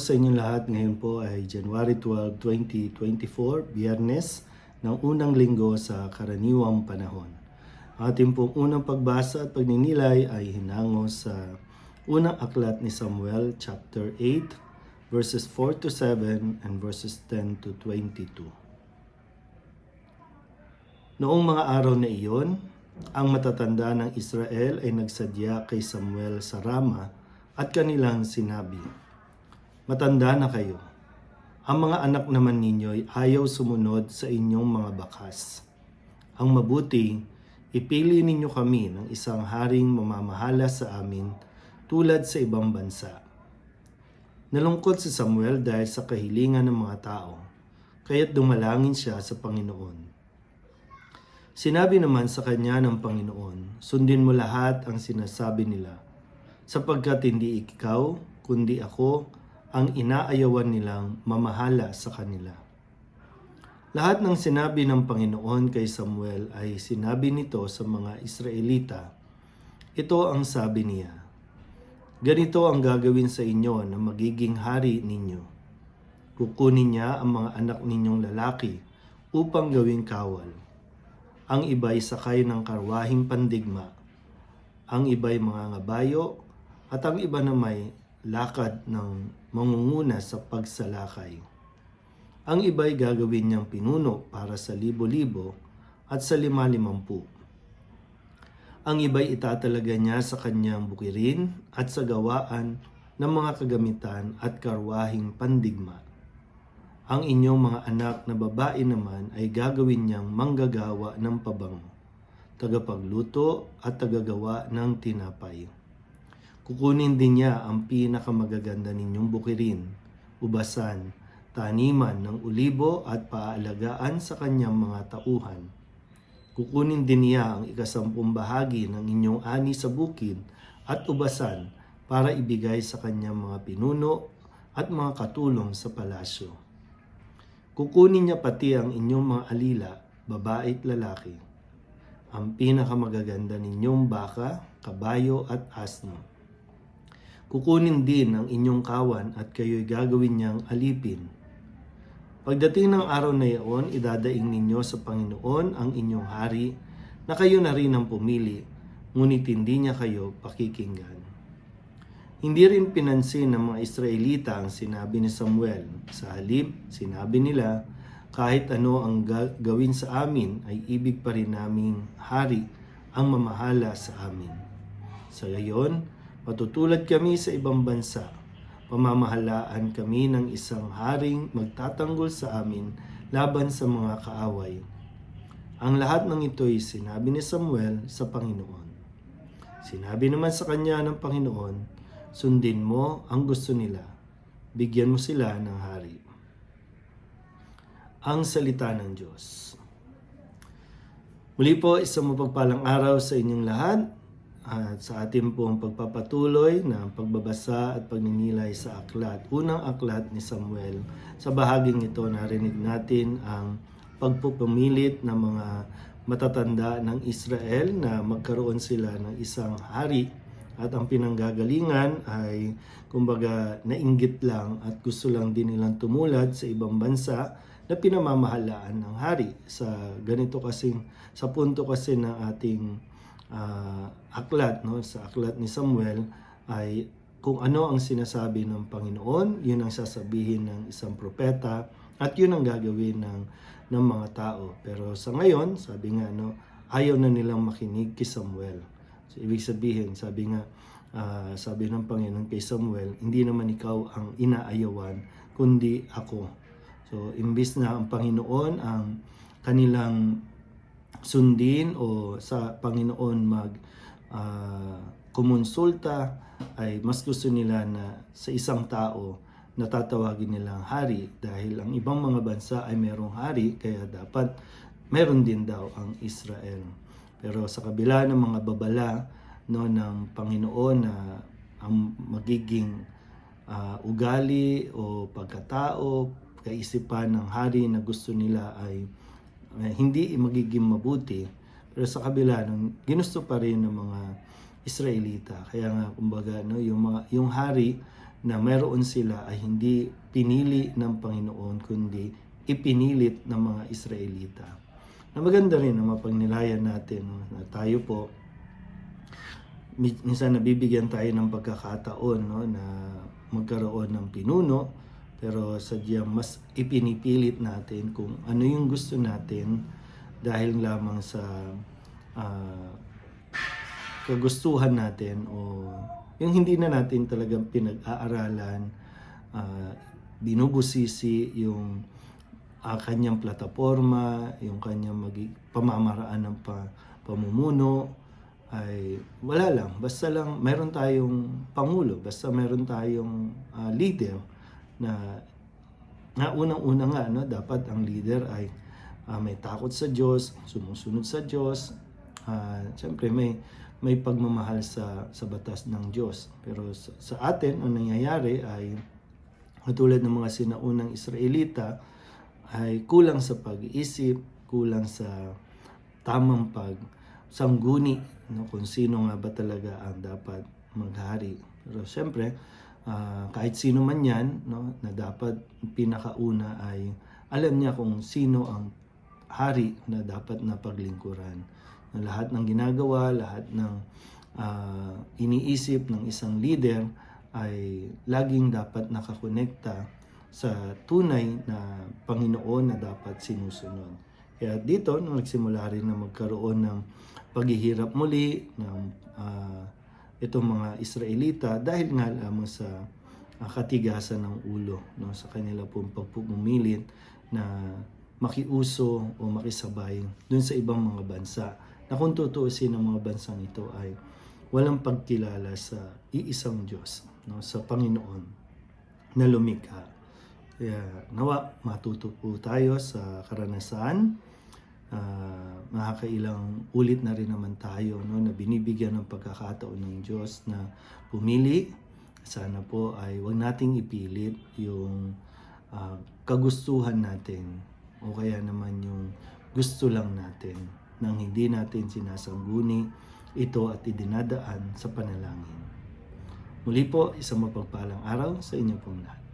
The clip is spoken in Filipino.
sa inyong lahat. Ngayon po ay January 12, 2024, Biyernes ng unang linggo sa karaniwang panahon. Ating pong unang pagbasa at pagninilay ay hinango sa unang aklat ni Samuel chapter 8 verses 4 to 7 and verses 10 to 22. Noong mga araw na iyon, ang matatanda ng Israel ay nagsadya kay Samuel sa Rama at kanilang sinabi, Matanda na kayo. Ang mga anak naman ninyo ay ayaw sumunod sa inyong mga bakas. Ang mabuti, ipili ninyo kami ng isang haring mamamahala sa amin tulad sa ibang bansa. Nalungkot si Samuel dahil sa kahilingan ng mga tao, kaya't dumalangin siya sa Panginoon. Sinabi naman sa kanya ng Panginoon, sundin mo lahat ang sinasabi nila, sapagkat hindi ikaw, kundi ako, ang inaayawan nilang mamahala sa kanila. Lahat ng sinabi ng Panginoon kay Samuel ay sinabi nito sa mga Israelita. Ito ang sabi niya, Ganito ang gagawin sa inyo na magiging hari ninyo. Kukunin niya ang mga anak ninyong lalaki upang gawing kawal. Ang iba'y sakay ng karwahing pandigma. Ang iba'y mga ngabayo at ang iba na may lakad ng mangunguna sa pagsalakay. Ang iba'y gagawin niyang pinuno para sa libo-libo at sa lima-limampu. Ang iba'y itatalaga niya sa kanyang bukirin at sa gawaan ng mga kagamitan at karwahing pandigma. Ang inyong mga anak na babae naman ay gagawin niyang manggagawa ng pabango, tagapagluto at tagagawa ng tinapay. Kukunin din niya ang pinakamagaganda ninyong bukirin, ubasan, taniman ng ulibo at paaalagaan sa kanyang mga tauhan. Kukunin din niya ang ikasampung bahagi ng inyong ani sa bukid at ubasan para ibigay sa kanyang mga pinuno at mga katulong sa palasyo. Kukunin niya pati ang inyong mga alila, babae at lalaki, ang pinakamagaganda ninyong baka, kabayo at asno. Kukunin din ang inyong kawan at kayo'y gagawin niyang alipin. Pagdating ng araw na iyon, idadaing ninyo sa Panginoon ang inyong hari na kayo na rin ang pumili, ngunit hindi niya kayo pakikinggan. Hindi rin pinansin ng mga Israelita ang sinabi ni Samuel. Sa halip, sinabi nila, kahit ano ang ga- gawin sa amin ay ibig pa rin naming hari ang mamahala sa amin. Sa gayon, matutulad kami sa ibang bansa. Pamamahalaan kami ng isang haring magtatanggol sa amin laban sa mga kaaway. Ang lahat ng ito'y sinabi ni Samuel sa Panginoon. Sinabi naman sa kanya ng Panginoon, sundin mo ang gusto nila. Bigyan mo sila ng hari. Ang salita ng Diyos. Muli po, isang mapagpalang araw sa inyong lahat at sa ating pong pagpapatuloy na pagbabasa at pagninilay sa aklat. Unang aklat ni Samuel. Sa bahaging ito, narinig natin ang pagpupumilit ng mga matatanda ng Israel na magkaroon sila ng isang hari at ang pinanggagalingan ay kumbaga nainggit lang at gusto lang din nilang tumulad sa ibang bansa na pinamamahalaan ng hari sa ganito kasing sa punto kasi ng ating ah, aklat no? Sa aklat ni Samuel ay kung ano ang sinasabi ng Panginoon yun ang sasabihin ng isang propeta at yun ang gagawin ng ng mga tao. Pero sa ngayon sabi nga no ayaw na nilang makinig kay Samuel. So, ibig sabihin sabi nga ah, sabi ng Panginoon kay Samuel hindi naman ikaw ang inaayawan kundi ako. So, imbis na ang Panginoon ang kanilang sundin o sa Panginoon mag ah, kumonsulta ay mas gusto nila na sa isang tao na tatawagin nilang hari dahil ang ibang mga bansa ay merong hari kaya dapat meron din daw ang Israel. Pero sa kabila ng mga babala no ng Panginoon na ang magiging ah, ugali o pagkatao, kaisipan ng hari na gusto nila ay eh, hindi magiging mabuti. Pero sa kabila nun, ginusto pa rin ng mga Israelita. Kaya nga kumbaga no, yung mga yung hari na mayroon sila ay hindi pinili ng Panginoon kundi ipinilit ng mga Israelita. Na maganda rin na mapagnilayan natin no, na tayo po mi- minsan nabibigyan tayo ng pagkakataon no, na magkaroon ng pinuno pero sadyang mas ipinipilit natin kung ano yung gusto natin dahil lamang sa ah, kagustuhan natin o yung hindi na natin talagang pinag-aaralan, ah, binubusisi yung ah, kanyang plataforma, yung kanyang magi- pamamaraan ng pa, pamumuno, ay wala lang. Basta lang meron tayong pangulo, basta meron tayong ah, leader na na unang-una nga no dapat ang leader ay ah, may takot sa Diyos, sumusunod sa Diyos. Ah, Siyempre may may pagmamahal sa sa batas ng Diyos. Pero sa, sa atin ang nangyayari ay katulad ng mga sinaunang Israelita ay kulang sa pag-iisip, kulang sa tamang pag sangguni no, kung sino nga ba talaga ang dapat maghari. Pero siyempre, ah, kahit sino man yan, no, na dapat pinakauna ay alam niya kung sino ang hari na dapat na paglingkuran. Na lahat ng ginagawa, lahat ng ah, iniisip ng isang leader ay laging dapat nakakonekta sa tunay na Panginoon na dapat sinusunod. Kaya dito, nung nagsimula rin na magkaroon ng paghihirap muli ng ah, itong mga Israelita dahil nga lamang sa ah, katigasan ng ulo no sa kanila pong pagpumilit na makiuso o makisabay dun sa ibang mga bansa. Na kung tutuusin ng mga bansang ito ay walang pagkilala sa iisang Diyos no sa Panginoon na lumikha. Kaya nawa matuto po tayo sa karanasan Ah, makakailang ulit na rin naman tayo no, na binibigyan ng pagkakataon ng Diyos na pumili. Sana po ay wag nating ipilit yung ah, kagustuhan natin o kaya naman yung gusto lang natin nang hindi natin sinasangguni ito at idinadaan sa panalangin. Muli po, isang mapagpalang araw sa inyo pong lahat.